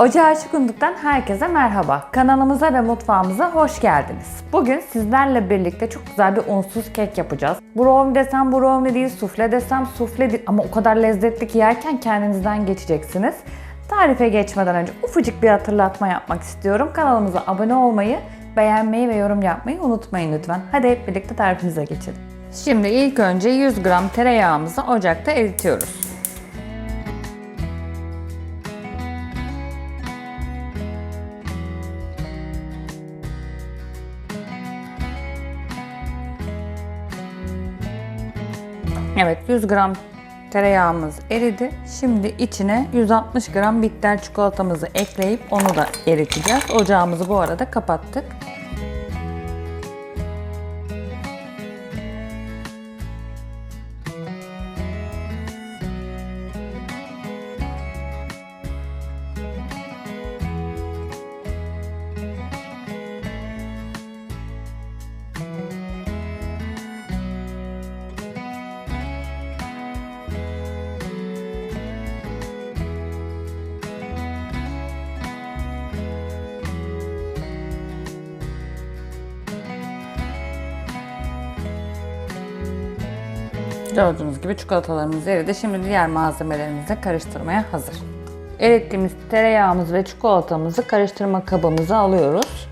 Ocağı Çukunduk'tan herkese merhaba. Kanalımıza ve mutfağımıza hoş geldiniz. Bugün sizlerle birlikte çok güzel bir unsuz kek yapacağız. Brownie desem brownie değil, sufle desem sufle değil ama o kadar lezzetli ki yerken kendinizden geçeceksiniz. Tarife geçmeden önce ufacık bir hatırlatma yapmak istiyorum. Kanalımıza abone olmayı, beğenmeyi ve yorum yapmayı unutmayın lütfen. Hadi hep birlikte tarifimize geçelim. Şimdi ilk önce 100 gram tereyağımızı ocakta eritiyoruz. Evet 100 gram tereyağımız eridi. Şimdi içine 160 gram bitter çikolatamızı ekleyip onu da eriteceğiz. Ocağımızı bu arada kapattık. Gördüğünüz gibi çikolatalarımız eridi. Şimdi diğer malzemelerimizi karıştırmaya hazır. Erittiğimiz tereyağımız ve çikolatamızı karıştırma kabımıza alıyoruz.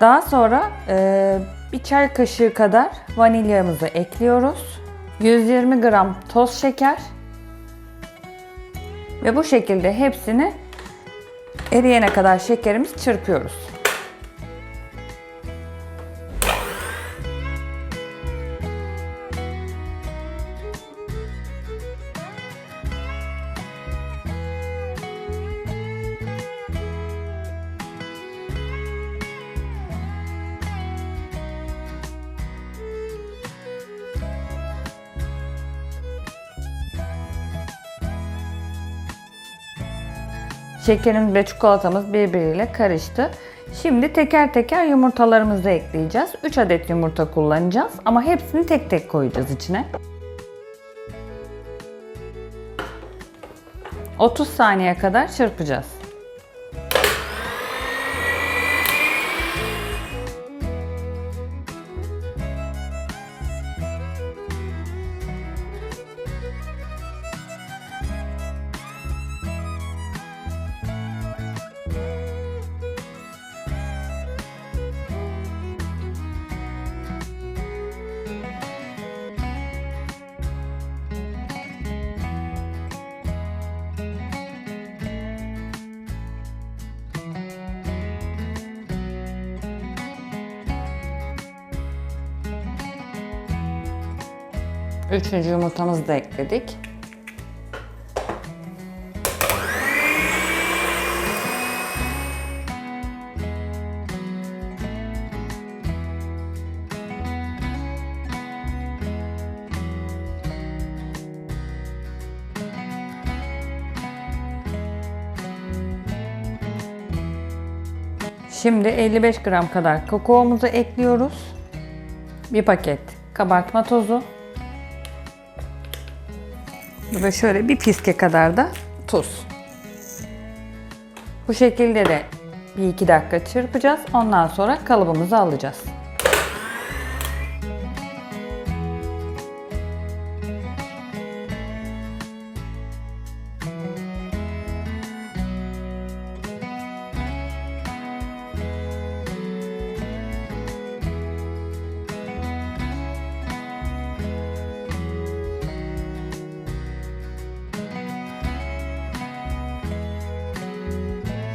Daha sonra e, bir çay kaşığı kadar vanilyamızı ekliyoruz. 120 gram toz şeker ve bu şekilde hepsini eriyene kadar şekerimizi çırpıyoruz. Şekerimiz ve çikolatamız birbiriyle karıştı. Şimdi teker teker yumurtalarımızı ekleyeceğiz. 3 adet yumurta kullanacağız ama hepsini tek tek koyacağız içine. 30 saniye kadar çırpacağız. Üçüncü yumurtamızı da ekledik. Şimdi 55 gram kadar kakaomuzu ekliyoruz. Bir paket kabartma tozu. Ve şöyle bir piske kadar da tuz. Bu şekilde de bir iki dakika çırpacağız. Ondan sonra kalıbımızı alacağız.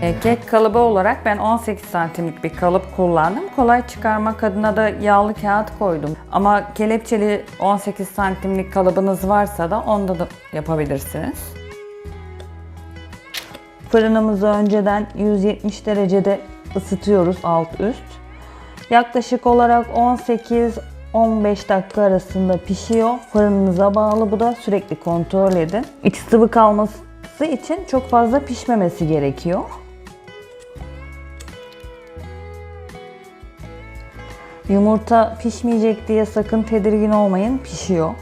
Kek kalıbı olarak ben 18 santimlik bir kalıp kullandım. Kolay çıkarmak adına da yağlı kağıt koydum. Ama kelepçeli 18 santimlik kalıbınız varsa da onda da yapabilirsiniz. Fırınımızı önceden 170 derecede ısıtıyoruz alt üst. Yaklaşık olarak 18 15 dakika arasında pişiyor. Fırınınıza bağlı bu da sürekli kontrol edin. İç sıvı kalması için çok fazla pişmemesi gerekiyor. Yumurta pişmeyecek diye sakın tedirgin olmayın. Pişiyor.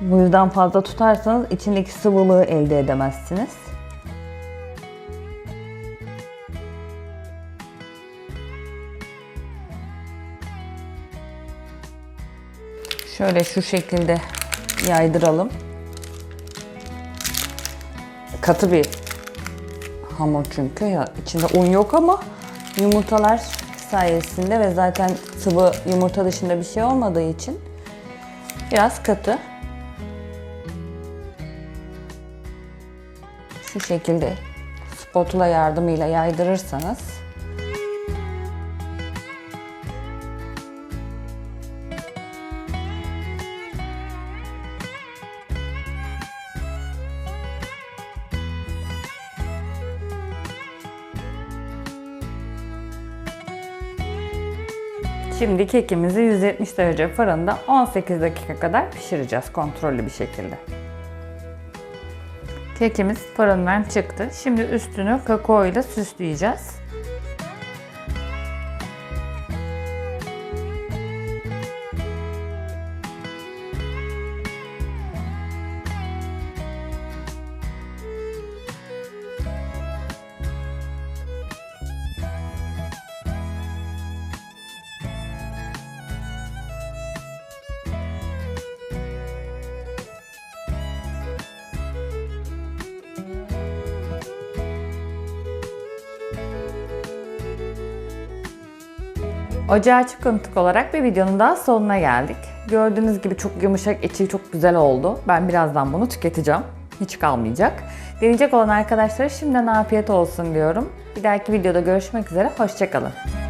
Bu yüzden fazla tutarsanız içindeki sıvılığı elde edemezsiniz. Şöyle şu şekilde yaydıralım. Katı bir hamur çünkü ya içinde un yok ama yumurtalar sayesinde ve zaten sıvı yumurta dışında bir şey olmadığı için biraz katı. Şu şekilde spatula yardımıyla yaydırırsanız Şimdi kekimizi 170 derece fırında 18 dakika kadar pişireceğiz kontrollü bir şekilde. Kekimiz fırından çıktı. Şimdi üstünü kakao ile süsleyeceğiz. Ocağı açık unuttuk olarak bir videonun daha sonuna geldik. Gördüğünüz gibi çok yumuşak, içi çok güzel oldu. Ben birazdan bunu tüketeceğim. Hiç kalmayacak. Deneyecek olan arkadaşlara şimdiden afiyet olsun diyorum. Bir dahaki videoda görüşmek üzere. Hoşçakalın.